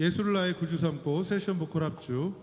예수를 나의 구주 삼고 세션 보컬 합주.